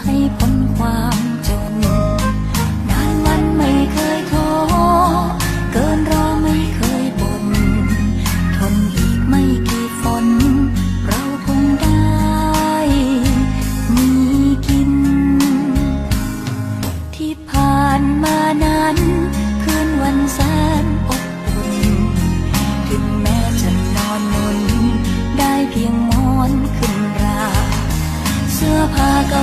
ให้พ้นความจน นานวันไม่เคยท้อเกินรอไม่เคยบ่นทนอีกไม่กี่ฝนเราคงได้มีกิน ที่ผ่านมานั้น คืนวันแสนอบอุ่นถึงแม้จะนอนมุได้เพียงมอนขึ้นรา เสื้อผ้าเก่า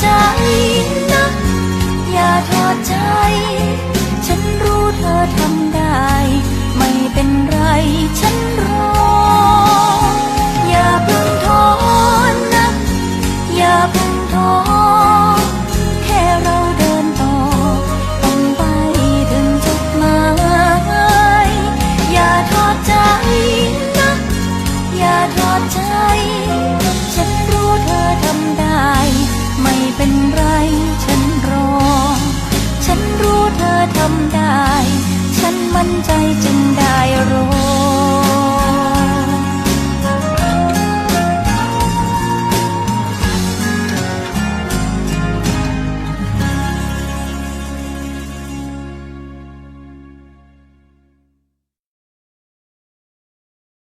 ใจนะ อย่าทอดใจ ฉันรู้เธอทำ ใจจึงได้รู้